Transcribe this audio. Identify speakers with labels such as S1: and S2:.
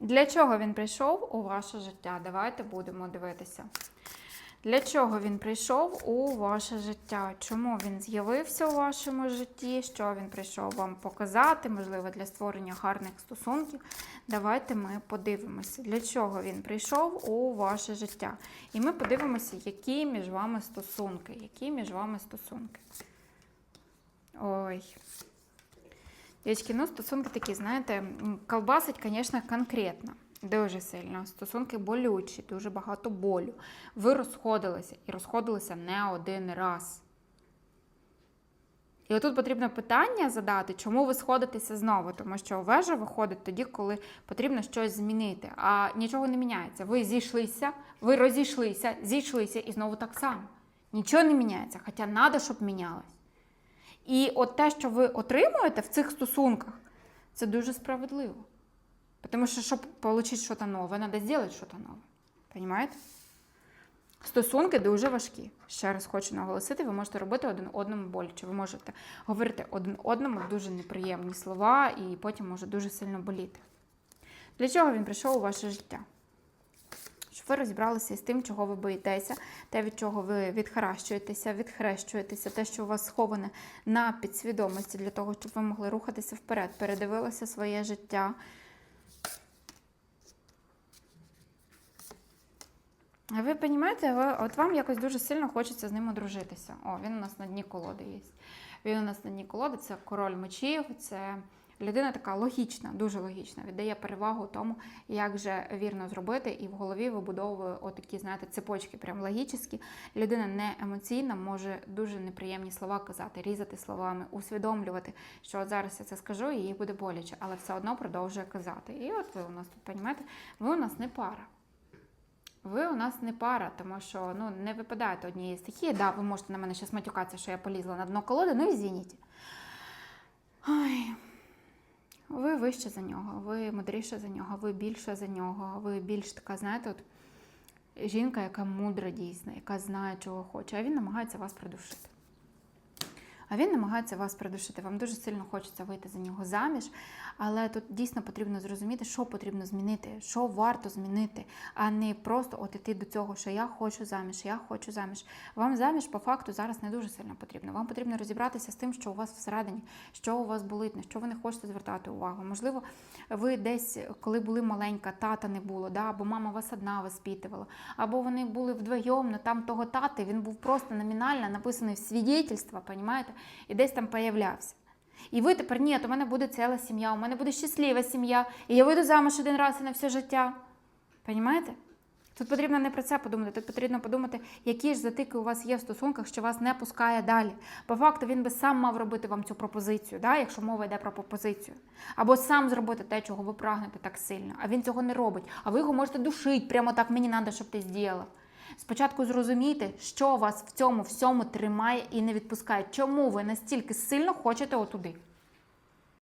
S1: Для чого він прийшов у ваше життя? Давайте будемо дивитися. Для чого він прийшов у ваше життя? Чому він з'явився у вашому житті? Що він прийшов вам показати? Можливо, для створення гарних стосунків. Давайте ми подивимося, для чого він прийшов у ваше життя. І ми подивимося, які між вами стосунки. Які між вами стосунки. Ой. Дівчатки, ну стосунки такі, знаєте, колбасить, звісно, конкретно. Дуже сильно. Стосунки болючі, дуже багато болю. Ви розходилися і розходилися не один раз. І отут потрібно питання задати, чому ви сходитеся знову, тому що вежа виходить тоді, коли потрібно щось змінити, а нічого не міняється. Ви зійшлися, ви розійшлися, зійшлися і знову так само. Нічого не міняється, хоча треба, щоб мінялось. І от те, що ви отримуєте в цих стосунках, це дуже справедливо. Тому що, щоб отримати щось нове, треба зробити щось нове. Понимаєте? Стосунки дуже важкі. Ще раз хочу наголосити, ви можете робити один одному боляче. Ви можете говорити один одному дуже неприємні слова, і потім може дуже сильно боліти. Для чого він прийшов у ваше життя? Ви розібралися з тим, чого ви боїтеся, те, від чого ви відхрещуєтеся, відхрещуєтеся, те, що у вас сховане на підсвідомості, для того, щоб ви могли рухатися вперед, передивилися своє життя. Ви розумієте, от вам якось дуже сильно хочеться з ним одружитися. О, він у нас на дні колоди є. Він у нас на дні колоди, це король мечів, це людина така логічна, дуже логічна, віддає перевагу тому, як же вірно зробити, і в голові вибудовує отакі, знаєте, цепочки, прям логічні. Людина не емоційна, може дуже неприємні слова казати, різати словами, усвідомлювати, що от зараз я це скажу, і їй буде боляче, але все одно продовжує казати. І от ви у нас тут, розумієте, ви у нас не пара. Ви у нас не пара, тому що ну, не випадаєте однієї стихії. Да, ви можете на мене зараз матюкатися, що я полізла на дно колоди, ну і. Ой. Ви вище за нього, ви мудріше за нього, ви більше за нього, ви більш така, знаєте, от жінка, яка мудра дійсна, яка знає, чого хоче, а він намагається вас придушити. А він намагається вас придушити. Вам дуже сильно хочеться вийти за нього заміж, але тут дійсно потрібно зрозуміти, що потрібно змінити, що варто змінити, а не просто от іти до цього, що я хочу заміж, я хочу заміж. Вам заміж по факту зараз не дуже сильно потрібно. Вам потрібно розібратися з тим, що у вас всередині, що у вас болить, на що ви не хочете звертати увагу. Можливо, ви десь, коли були маленька, тата не було, да? або мама вас одна воспитувала, або вони були вдвоєм, але там того тати, він був просто номінально написаний в свідетельство, понімаєте? І десь там появлявся. І ви тепер ні, у мене буде ціла сім'я, у мене буде щаслива сім'я, і я вийду замуж один раз і на все життя. Понімаєте? Тут потрібно не про це подумати, тут потрібно подумати, які ж затики у вас є в стосунках, що вас не пускає далі. По факту він би сам мав робити вам цю пропозицію, да, якщо мова йде про пропозицію. Або сам зробити те, чого ви прагнете так сильно, а він цього не робить. А ви його можете душити, прямо так мені треба, щоб ти зробила. Спочатку зрозумійте, що вас в цьому всьому тримає і не відпускає. Чому ви настільки сильно хочете отуди?